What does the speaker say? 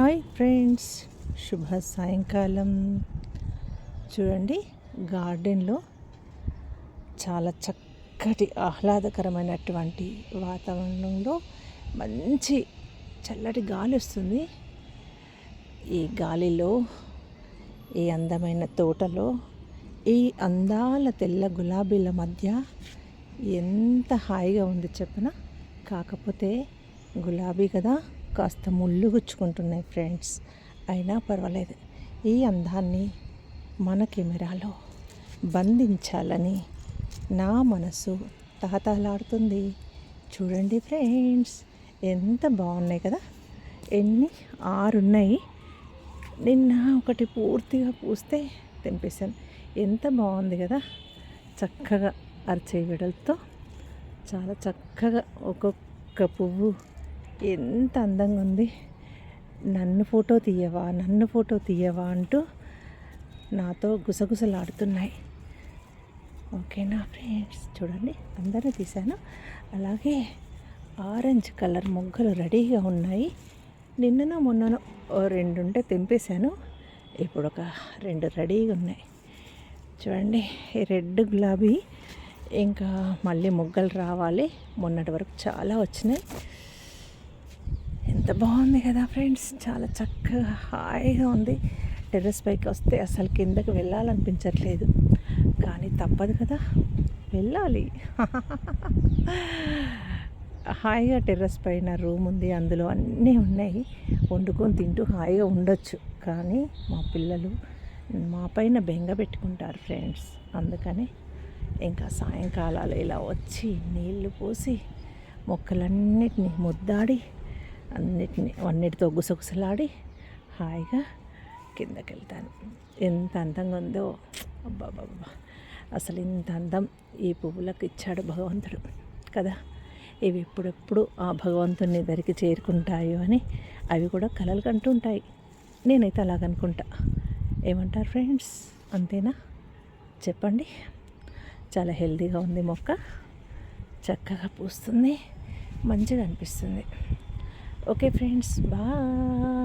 Hi friends శుభ సాయంకాలం. చూడండి గార్డెన్లో చాలా చక్కటి ఆహ్లాదకరమైనటువంటి వాతావరణంలో మంచి చల్లటి గాలి వస్తుంది. ఈ గాలిలో ఈ అందమైన తోటలో ఈ అందాల తెల్ల గులాబీల మధ్య ఎంత హాయిగా ఉంది చెప్పిన? కాకపోతే గులాబీ కదా. కాస్త ముళ్ళు గుచ్చుకుంటున్నాయి ఫ్రెండ్స్. అయినా పర్వాలేదు. ఈ అందాన్ని మన కెమెరాలో బంధించాలని నా మనసు తహతహలాడుతుంది. చూడండి ఫ్రెండ్స్ ఎంత బాగున్నాయి కదా? ఎన్ని? ఆరు ఉన్నాయి నిన్న ఒకటి పూర్తిగా పూస్తే తెంపేశాను. ఎంత బాగుంది కదా? చక్కగా అరిచే వెడలతో చాలా చక్కగా ఒక్కొక్క పువ్వు ఎంత అందంగా ఉంది. నన్ను ఫోటో తీయవా నన్ను ఫోటో తీయవా అంటూ నాతో గుసగుసలాడుతున్నాయి. ఓకేనా ఫ్రెండ్స్ చూడండి అందరూ తీశాను. అలాగే ఆరెంజ్ కలర్ మొగ్గలు రెడీగా ఉన్నాయి. నిన్ననో మొన్ననో ఓ రెండు ఉంటే తెంపేశాను. ఇప్పుడు ఒక రెండు రెడీగా ఉన్నాయి. చూడండి రెడ్ గులాబీ. ఇంకా మళ్ళీ మొగ్గలు రావాలి. మొన్నటి వరకు చాలా వచ్చినాయి. ఎంత బాగుంది కదా ఫ్రెండ్స్. చాలా చక్కగా హాయిగా ఉంది. టెర్రస్ పైకి వస్తే అసలు కిందకి వెళ్ళాలనిపించట్లేదు. కానీ తప్పదు కదా వెళ్ళాలి. హాయిగా టెర్రస్ పైన రూమ్ ఉంది అందులో అన్నీ ఉన్నాయి. వండుకొని తింటూ హాయిగా ఉండొచ్చు. కానీ మా పిల్లలు మా పైన బెంగ పెట్టుకుంటారు ఫ్రెండ్స్. అందుకని ఇంకా సాయంకాలాలు ఇలా వచ్చి నీళ్ళు పోసి మొక్కలన్నిటిని ముద్దాడి అన్నిటిని అన్నిటితో గుసగుసలాడి హాయిగా కిందకి వెళ్తాను ఎంత అందంగా ఉందో. అబ్బాబ్బా అసలు ఇంత అందం ఈ పువ్వులకు ఇచ్చాడు భగవంతుడు కదా. ఇవి ఎప్పుడెప్పుడు ఆ భగవంతుని దగ్గరికి చేరుకుంటాయో అని అవి కూడా కలలు కంటుంటాయి నేనైతే అలాగనుకుంటా ఏమంటారు ఫ్రెండ్స్? అంతేనా? చెప్పండి. చాలా హెల్దీగా ఉంది మొక్క. చక్కగా పూస్తుంది. మంచిగా అనిపిస్తుంది. Okay friends bye